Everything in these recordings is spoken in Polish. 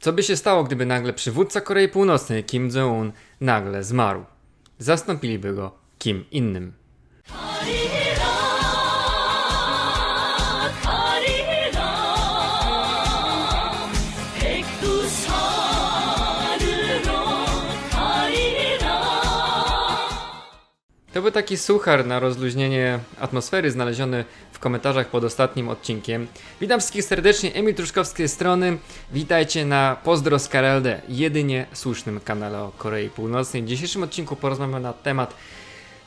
Co by się stało, gdyby nagle przywódca Korei Północnej Kim Jong-un nagle zmarł? Zastąpiliby go kim innym. To był taki suchar na rozluźnienie atmosfery znaleziony w komentarzach pod ostatnim odcinkiem. Witam wszystkich serdecznie, Emil Truszkowski z strony. Witajcie na Pozdro z jedynie słusznym kanale o Korei Północnej. W dzisiejszym odcinku porozmawiamy na temat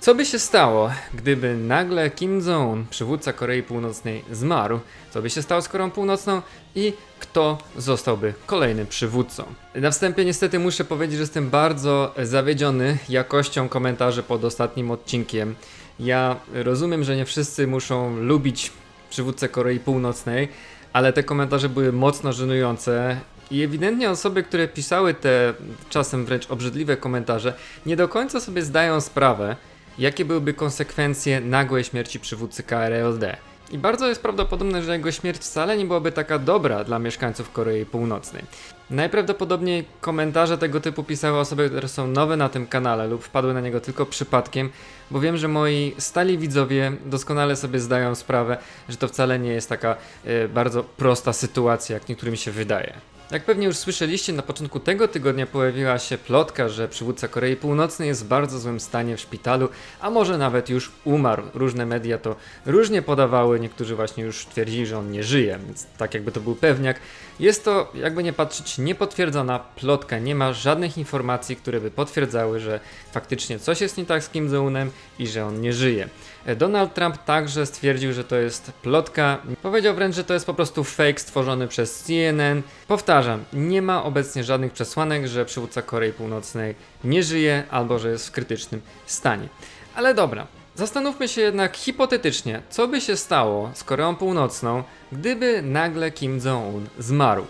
co by się stało, gdyby nagle Kim Jong-un, przywódca Korei Północnej, zmarł? Co by się stało z Koreą Północną i kto zostałby kolejnym przywódcą? Na wstępie niestety muszę powiedzieć, że jestem bardzo zawiedziony jakością komentarzy pod ostatnim odcinkiem. Ja rozumiem, że nie wszyscy muszą lubić przywódcę Korei Północnej, ale te komentarze były mocno żenujące. I ewidentnie osoby, które pisały te czasem wręcz obrzydliwe komentarze, nie do końca sobie zdają sprawę, jakie byłyby konsekwencje nagłej śmierci przywódcy KRLD. I bardzo jest prawdopodobne, że jego śmierć wcale nie byłaby taka dobra dla mieszkańców Korei Północnej. Najprawdopodobniej komentarze tego typu pisały osoby, które są nowe na tym kanale lub wpadły na niego tylko przypadkiem, bo wiem, że moi stali widzowie doskonale sobie zdają sprawę, że to wcale nie jest taka e, bardzo prosta sytuacja, jak niektórym się wydaje. Jak pewnie już słyszeliście, na początku tego tygodnia pojawiła się plotka, że przywódca Korei Północnej jest w bardzo złym stanie w szpitalu, a może nawet już umarł. Różne media to różnie podawały, niektórzy właśnie już twierdzili, że on nie żyje, więc tak jakby to był pewniak. Jest to, jakby nie patrzeć, niepotwierdzona plotka. Nie ma żadnych informacji, które by potwierdzały, że faktycznie coś jest nie tak z Kim Jong-unem i że on nie żyje. Donald Trump także stwierdził, że to jest plotka. Powiedział wręcz, że to jest po prostu fake stworzony przez CNN. Powtarzam, nie ma obecnie żadnych przesłanek, że przywódca Korei Północnej nie żyje albo że jest w krytycznym stanie. Ale dobra, Zastanówmy się jednak hipotetycznie, co by się stało z Koreą Północną, gdyby nagle Kim Jong-un zmarł.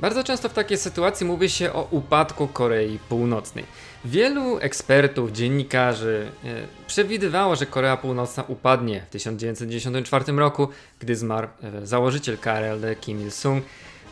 Bardzo często w takiej sytuacji mówi się o upadku Korei Północnej. Wielu ekspertów, dziennikarzy e, przewidywało, że Korea Północna upadnie w 1994 roku, gdy zmarł e, założyciel KRLD Kim Il-sung.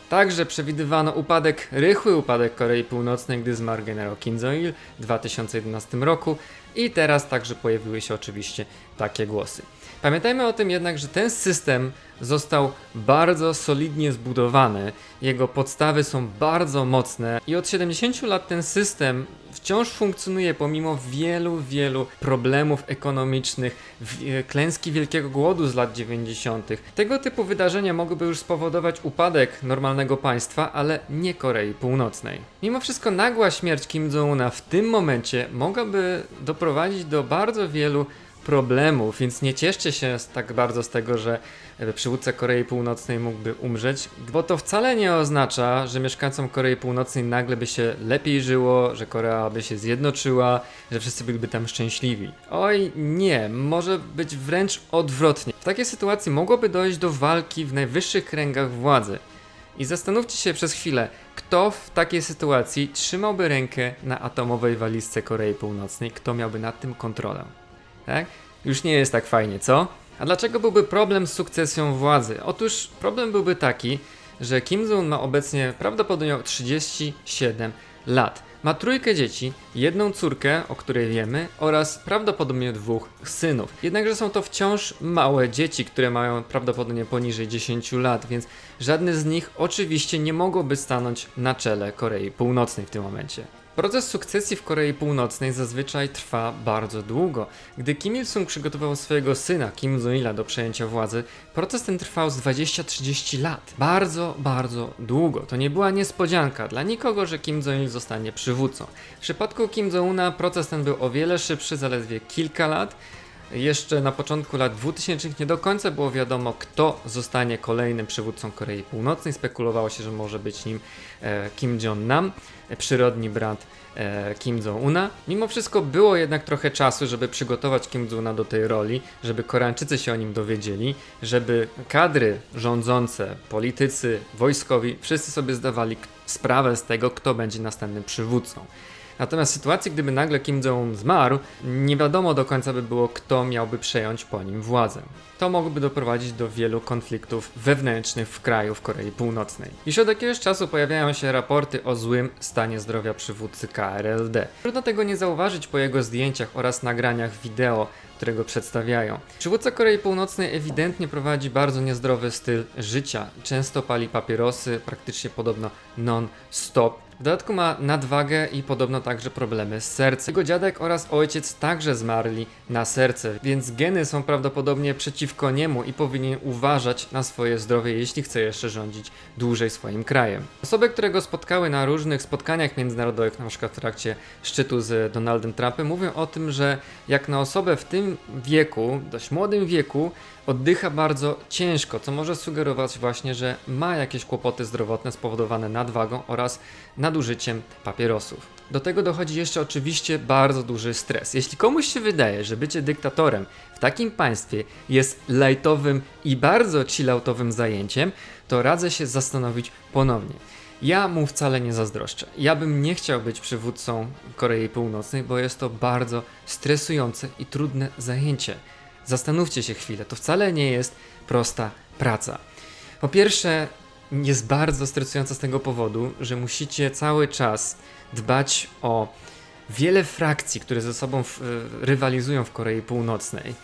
Także przewidywano upadek, rychły upadek Korei Północnej, gdy zmarł generał Kim Jong-il w 2011 roku i teraz także pojawiły się oczywiście takie głosy. Pamiętajmy o tym jednak, że ten system został bardzo solidnie zbudowany, jego podstawy są bardzo mocne i od 70 lat ten system wciąż funkcjonuje pomimo wielu, wielu problemów ekonomicznych, e, klęski wielkiego głodu z lat 90. Tego typu wydarzenia mogłyby już spowodować upadek normalnego państwa, ale nie Korei Północnej. Mimo wszystko nagła śmierć Kim Jong-una w tym momencie mogłaby doprowadzić do bardzo wielu problemów, więc nie cieszcie się tak bardzo z tego, że e, przywódca Korei Północnej mógłby umrzeć, bo to wcale nie oznacza, że mieszkańcom Korei Północnej nagle by się lepiej żyło, że Korea by się zjednoczyła, że wszyscy byliby tam szczęśliwi. Oj, nie, może być wręcz odwrotnie. W takiej sytuacji mogłoby dojść do walki w najwyższych kręgach władzy. I zastanówcie się przez chwilę, kto w takiej sytuacji trzymałby rękę na atomowej walizce Korei Północnej, kto miałby nad tym kontrolę tak? Już nie jest tak fajnie, co? A dlaczego byłby problem z sukcesją władzy? Otóż problem byłby taki, że Kim Jong ma obecnie prawdopodobnie 37 lat. Ma trójkę dzieci, jedną córkę, o której wiemy, oraz prawdopodobnie dwóch synów. Jednakże są to wciąż małe dzieci, które mają prawdopodobnie poniżej 10 lat, więc żadne z nich oczywiście nie mogłoby stanąć na czele Korei Północnej w tym momencie. Proces sukcesji w Korei Północnej zazwyczaj trwa bardzo długo. Gdy Kim Il-sung przygotował swojego syna Kim Jong-ila do przejęcia władzy, proces ten trwał z 20-30 lat. Bardzo, bardzo długo. To nie była niespodzianka dla nikogo, że Kim Jong-il zostanie przywódcą. W przypadku Kim Jong-una proces ten był o wiele szybszy, zaledwie kilka lat. Jeszcze na początku lat 2000 nie do końca było wiadomo, kto zostanie kolejnym przywódcą Korei Północnej. Spekulowało się, że może być nim e, Kim Jong-nam, e, przyrodni brat e, Kim Jong-una. Mimo wszystko było jednak trochę czasu, żeby przygotować Kim Jong-una do tej roli, żeby Koreańczycy się o nim dowiedzieli, żeby kadry rządzące, politycy, wojskowi, wszyscy sobie zdawali sprawę z tego, kto będzie następnym przywódcą. Natomiast w sytuacji, gdyby nagle Kim Jong-un zmarł, nie wiadomo do końca by było, kto miałby przejąć po nim władzę. To mogłoby doprowadzić do wielu konfliktów wewnętrznych w kraju w Korei Północnej. Już od jakiegoś czasu pojawiają się raporty o złym stanie zdrowia przywódcy KRLD. Trudno tego nie zauważyć po jego zdjęciach oraz nagraniach wideo, które go przedstawiają. Przywódca Korei Północnej ewidentnie prowadzi bardzo niezdrowy styl życia. Często pali papierosy, praktycznie podobno non-stop. W dodatku ma nadwagę i podobno także problemy z sercem. Jego dziadek oraz ojciec także zmarli na serce, więc geny są prawdopodobnie przeciwko niemu i powinien uważać na swoje zdrowie, jeśli chce jeszcze rządzić dłużej swoim krajem. Osoby, które go spotkały na różnych spotkaniach międzynarodowych, na przykład w trakcie szczytu z Donaldem Trumpem, mówią o tym, że jak na osobę w tym wieku, dość młodym wieku, oddycha bardzo ciężko, co może sugerować właśnie, że ma jakieś kłopoty zdrowotne spowodowane nadwagą oraz nadużyciem papierosów. Do tego dochodzi jeszcze oczywiście bardzo duży stres. Jeśli komuś się wydaje, że bycie dyktatorem w takim państwie jest lajtowym i bardzo chilloutowym zajęciem, to radzę się zastanowić ponownie. Ja mu wcale nie zazdroszczę. Ja bym nie chciał być przywódcą Korei Północnej, bo jest to bardzo stresujące i trudne zajęcie. Zastanówcie się chwilę, to wcale nie jest prosta praca. Po pierwsze, jest bardzo stresująca z tego powodu, że musicie cały czas dbać o wiele frakcji, które ze sobą rywalizują w Korei Północnej.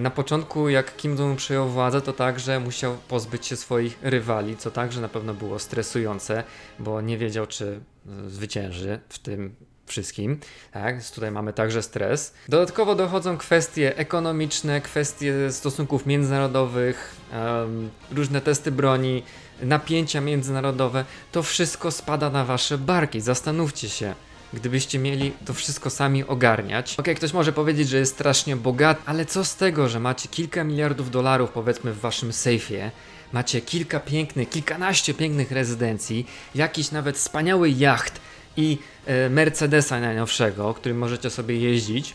Na początku, jak Kim Jong przejął władzę, to także musiał pozbyć się swoich rywali, co także na pewno było stresujące, bo nie wiedział, czy zwycięży w tym wszystkim. Tak, tutaj mamy także stres. Dodatkowo dochodzą kwestie ekonomiczne, kwestie stosunków międzynarodowych, em, różne testy broni, napięcia międzynarodowe. To wszystko spada na wasze barki. Zastanówcie się. Gdybyście mieli to wszystko sami ogarniać. Okej, ktoś może powiedzieć, że jest strasznie bogaty, ale co z tego, że macie kilka miliardów dolarów powiedzmy w waszym sejfie, macie kilka pięknych, kilkanaście pięknych rezydencji, jakiś nawet wspaniały jacht i e, Mercedesa najnowszego, którym możecie sobie jeździć.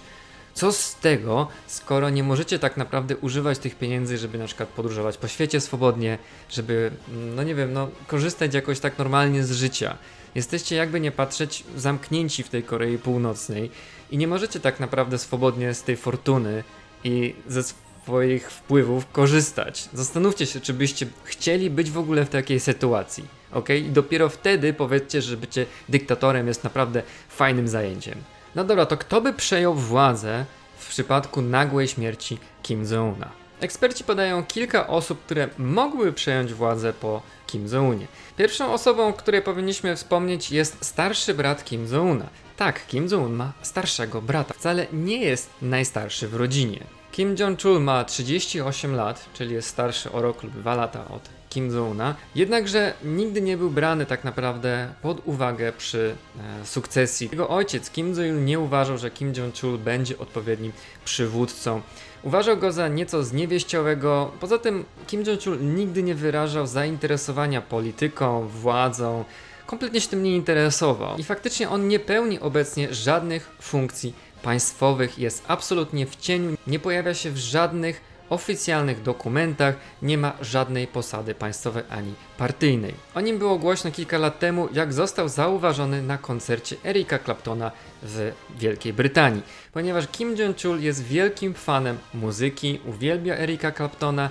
Co z tego, skoro nie możecie tak naprawdę używać tych pieniędzy, żeby na przykład podróżować po świecie swobodnie, żeby, mm, no nie wiem, no korzystać jakoś tak normalnie z życia. Jesteście jakby nie patrzeć zamknięci w tej Korei Północnej i nie możecie tak naprawdę swobodnie z tej fortuny i ze swoich wpływów korzystać. Zastanówcie się, czy byście chcieli być w ogóle w takiej sytuacji. Ok? I dopiero wtedy powiedzcie, że bycie dyktatorem jest naprawdę fajnym zajęciem. No dobra, to kto by przejął władzę w przypadku nagłej śmierci Kim Jong-una? Eksperci podają kilka osób, które mogłyby przejąć władzę po Kim Jong-unie. Pierwszą osobą, o której powinniśmy wspomnieć jest starszy brat Kim Jong-una. Tak, Kim Jong-un ma starszego brata. Wcale nie jest najstarszy w rodzinie. Kim Jong-chul ma 38 lat, czyli jest starszy o rok lub 2 lata od Kim Jong-una, jednakże nigdy nie był brany tak naprawdę pod uwagę przy e, sukcesji. Jego ojciec Kim Jong-il nie uważał, że Kim Jong-chul będzie odpowiednim przywódcą. Uważał go za nieco zniewieściowego. Poza tym Kim Jong-chul nigdy nie wyrażał zainteresowania polityką, władzą. Kompletnie się tym nie interesował. I faktycznie on nie pełni obecnie żadnych funkcji państwowych, jest absolutnie w cieniu, nie pojawia się w żadnych oficjalnych dokumentach, nie ma żadnej posady państwowej ani partyjnej. O nim było głośno kilka lat temu, jak został zauważony na koncercie Erika Claptona w Wielkiej Brytanii. Ponieważ Kim Jong-chul jest wielkim fanem muzyki, uwielbia Erika Claptona,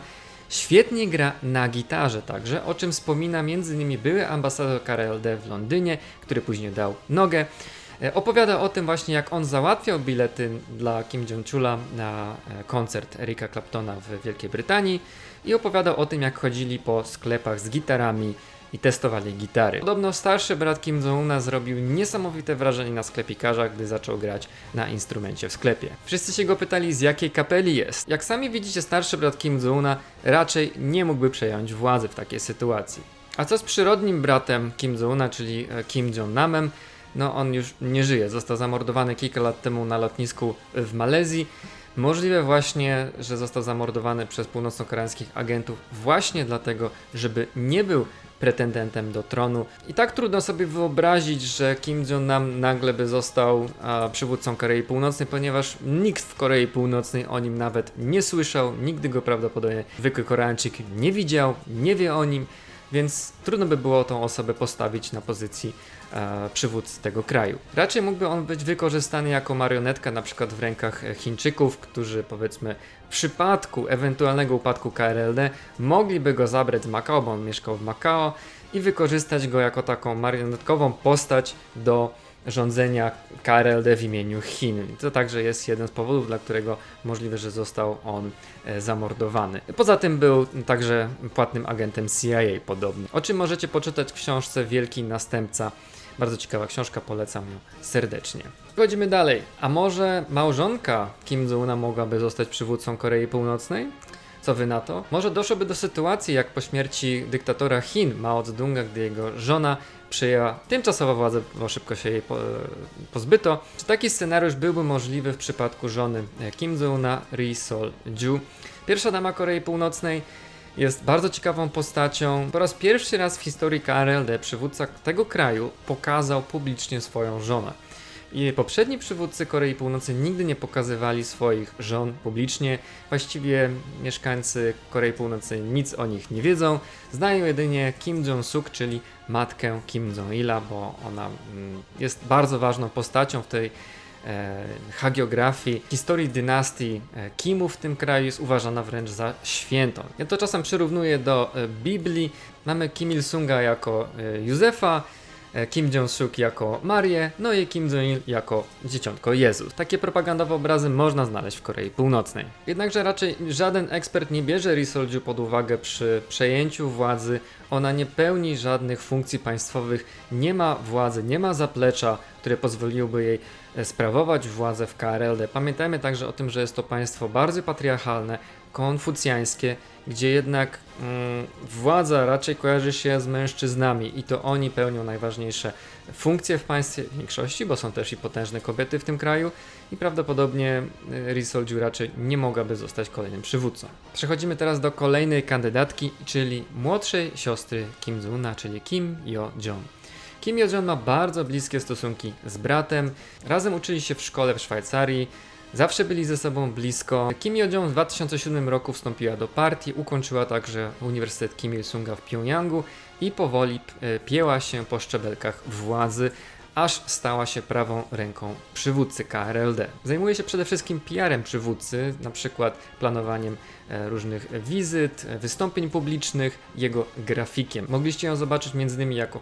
Świetnie gra na gitarze także, o czym wspomina m.in. były ambasador KRLD w Londynie, który później dał nogę. E, Opowiada o tym właśnie, jak on załatwiał bilety dla Kim Jong-chula na e, koncert Erika Claptona w Wielkiej Brytanii i opowiadał o tym, jak chodzili po sklepach z gitarami i testowali gitary. Podobno starszy brat Kim Jong-una zrobił niesamowite wrażenie na sklepikarzach, gdy zaczął grać na instrumencie w sklepie. Wszyscy się go pytali, z jakiej kapeli jest. Jak sami widzicie, starszy brat Kim Jong-una raczej nie mógłby przejąć władzy w takiej sytuacji. A co z przyrodnim bratem Kim Jong-una, czyli e, Kim Jong-namem? No on już nie żyje, został zamordowany kilka lat temu na lotnisku w Malezji. Możliwe właśnie, że został zamordowany przez północno-koreańskich agentów właśnie dlatego, żeby nie był pretendentem do tronu. I tak trudno sobie wyobrazić, że Kim Jong-nam nagle by został a, przywódcą Korei Północnej, ponieważ nikt w Korei Północnej o nim nawet nie słyszał, nigdy go prawdopodobnie zwykły Koreańczyk nie widział, nie wie o nim. więc trudno by było tą osobę postawić na pozycji e, tego kraju. Raczej mógłby on być wykorzystany jako marionetka na przykład w rękach Chińczyków, którzy powiedzmy w przypadku ewentualnego upadku KRLD mogliby go zabrać z Makao, bo on mieszkał w Makao i wykorzystać go jako taką marionetkową postać do rządzenia KRLD w imieniu Chin. To także jest jeden z powodów, dla którego możliwe, że został on e, zamordowany. Poza tym był także płatnym agentem CIA podobnie. O czym możecie poczytać w książce Wielki Następca. Bardzo ciekawa książka, polecam ją serdecznie. Przechodzimy dalej. A może małżonka Kim Jong-una mogłaby zostać przywódcą Korei Północnej? Co wy na to? Może doszłoby do sytuacji jak po śmierci dyktatora Chin Mao Zedonga, gdy jego żona przyjęła tymczasowo władzę, bo szybko się jej po, pozbyto. Czy taki scenariusz byłby możliwy w przypadku żony Kim Jong-una Ri Sol-ju? Pierwsza dama Korei Północnej jest bardzo ciekawą postacią. Po raz pierwszy raz w historii KRLD przywódca tego kraju pokazał publicznie swoją żonę. Poprzedni przywódcy Korei Północnej nigdy nie pokazywali swoich żon publicznie. Właściwie mieszkańcy Korei Północnej nic o nich nie wiedzą. Znają jedynie Kim Jong-suk, czyli matkę Kim Jong-ila, bo ona mm, jest bardzo ważną postacią w tej e, hagiografii, historii dynastii e, Kimów w tym kraju jest uważana wręcz za świętą. Ja to czasem przyrównuję do e, Biblii. Mamy Kim Il-sunga jako e, Józefa, Kim Jong-suk jako Marię, no i Kim Jong-il jako dzieciątko Jezus. Takie propagandowe obrazy można znaleźć w Korei Północnej. Jednakże raczej żaden ekspert nie bierze Ri pod uwagę przy przejęciu władzy. Ona nie pełni żadnych funkcji państwowych, nie ma władzy, nie ma zaplecza, które pozwoliłyby jej e, sprawować władzę w KRLD. Pamiętajmy także o tym, że jest to państwo bardzo patriarchalne, konfucjańskie, gdzie jednak mm, władza raczej kojarzy się z mężczyznami i to oni pełnią najważniejsze funkcje w państwie w większości, bo są też i potężne kobiety w tym kraju i prawdopodobnie y, Ri Sol-ju raczej nie mogłaby zostać kolejnym przywódcą. Przechodzimy teraz do kolejnej kandydatki, czyli młodszej siostry Kim Jong-una, czyli Kim Yo-jong. Kim Yo-jong ma bardzo bliskie stosunki z bratem. Razem uczyli się w szkole w Szwajcarii. Zawsze byli ze sobą blisko. Kim Yo-jong w 2007 roku wstąpiła do partii, ukończyła także Uniwersytet Kim Il-sunga w Pjongjangu i powoli e, pieła się po szczebelkach władzy, aż stała się prawą ręką przywódcy KRLD. Zajmuje się przede wszystkim PR-em przywódcy, na przykład planowaniem e, różnych wizyt, e, wystąpień publicznych, jego grafikiem. Mogliście ją zobaczyć m.in. jako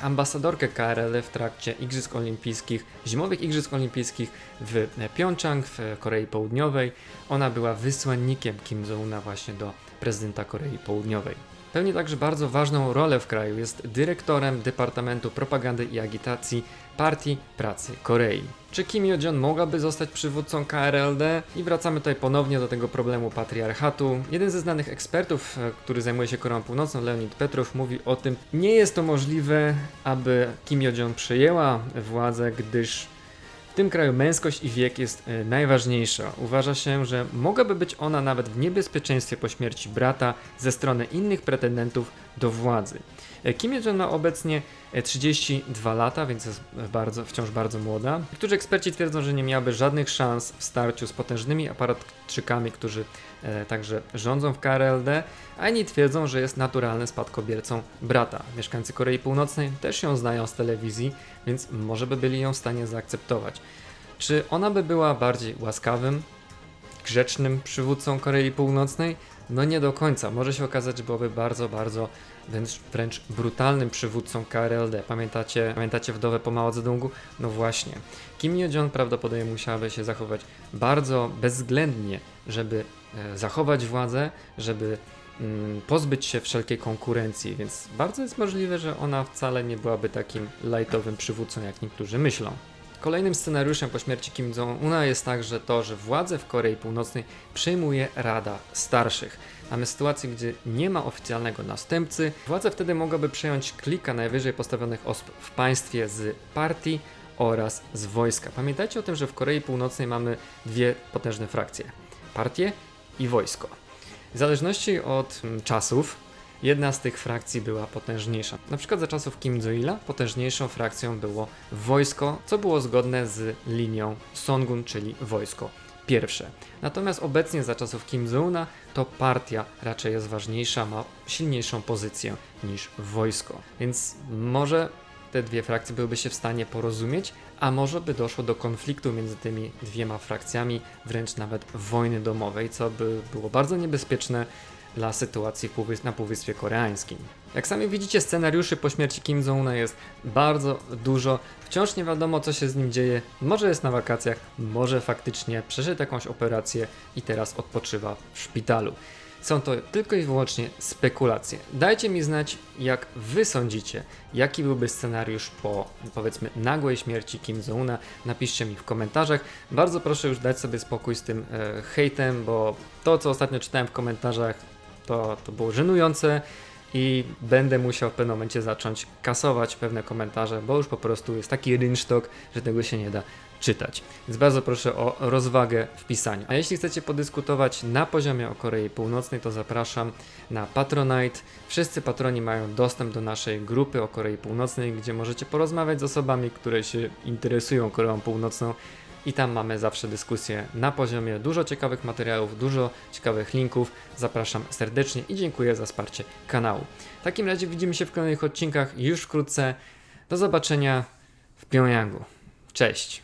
ambasadorkę KRL w trakcie Igrzysk Olimpijskich, zimowych Igrzysk Olimpijskich w Pjongczang w Korei Południowej. Ona była wysłannikiem Kim Jong-una właśnie do prezydenta Korei Południowej. Pełni także bardzo ważną rolę w kraju. Jest dyrektorem Departamentu Propagandy i Agitacji Partii Pracy Korei. Czy Kim Yo-jong mogłaby zostać przywódcą KRLD? I wracamy tutaj ponownie do tego problemu patriarchatu. Jeden ze znanych ekspertów, e, który zajmuje się Koreą Północną, Leonid Petrow, mówi o tym, nie jest to możliwe, aby Kim Yo-jong przejęła władzę, gdyż w tym kraju męskość i wiek jest e, najważniejsza. Uważa się, że mogłaby być ona nawet w niebezpieczeństwie po śmierci brata ze strony innych pretendentów do władzy. E, Kim Jong ma obecnie e, 32 lata, więc jest bardzo, wciąż bardzo młoda. Niektórzy eksperci twierdzą, że nie miałaby żadnych szans w starciu z potężnymi aparatczykami, którzy e, także rządzą w KRLD, a inni twierdzą, że jest naturalnym spadkobiercą brata. Mieszkańcy Korei Północnej też ją znają z telewizji, więc może by byli ją w stanie zaakceptować. Czy ona by była bardziej łaskawym, grzecznym przywódcą Korei Północnej? No nie do końca. Może się okazać, że byłoby bardzo, bardzo wręcz, wręcz brutalnym przywódcą KRLD. Pamiętacie, pamiętacie wdowę po Mao Zedongu? No właśnie. Kim Yo-jong prawdopodobnie musiałaby się zachować bardzo bezwzględnie, żeby e, zachować władzę, żeby mm, pozbyć się wszelkiej konkurencji, więc bardzo jest możliwe, że ona wcale nie byłaby takim lajtowym przywódcą, jak niektórzy myślą. Kolejnym scenariuszem po śmierci Kim Jong-una jest także to, że władzę w Korei Północnej przejmuje Rada Starszych. Mamy sytuację, gdzie nie ma oficjalnego następcy. Władzę wtedy mogłaby przejąć klika najwyżej postawionych osób w państwie z partii oraz z wojska. Pamiętajcie o tym, że w Korei Północnej mamy dwie potężne frakcje: partię i wojsko. W zależności od mm, czasów, jedna z tych frakcji była potężniejsza. Na przykład za czasów Kim Jong-ila potężniejszą frakcją było wojsko, co było zgodne z linią Songun, czyli wojsko pierwsze. Natomiast obecnie za czasów Kim Jong-una to partia raczej jest ważniejsza, ma silniejszą pozycję niż wojsko. Więc może te dwie frakcje byłyby się w stanie porozumieć, a może by doszło do konfliktu między tymi dwiema frakcjami, wręcz nawet wojny domowej, co by było bardzo niebezpieczne dla sytuacji na Półwyspie Koreańskim. Jak sami widzicie, scenariuszy po śmierci Kim Jong-una jest bardzo dużo. Wciąż nie wiadomo, co się z nim dzieje. Może jest na wakacjach, może faktycznie przeszedł jakąś operację i teraz odpoczywa w szpitalu. Są to tylko i wyłącznie spekulacje. Dajcie mi znać, jak wy sądzicie, jaki byłby scenariusz po powiedzmy nagłej śmierci Kim Jong-una. Napiszcie mi w komentarzach. Bardzo proszę już dać sobie spokój z tym e, hejtem, bo to, co ostatnio czytałem w komentarzach, to, to było żenujące i będę musiał w pewnym momencie zacząć kasować pewne komentarze, bo już po prostu jest taki rynsztok, że tego się nie da czytać. Więc bardzo proszę o rozwagę w pisaniu. A jeśli chcecie podyskutować na poziomie o Korei Północnej, to zapraszam na Patronite. Wszyscy patroni mają dostęp do naszej grupy o Korei Północnej, gdzie możecie porozmawiać z osobami, które się interesują Koreą Północną. I tam mamy zawsze dyskusje na poziomie, dużo ciekawych materiałów, dużo ciekawych linków. Zapraszam serdecznie i dziękuję za wsparcie kanału. W takim razie widzimy się w kolejnych odcinkach już wkrótce. Do zobaczenia w Pjongjangu. Cześć!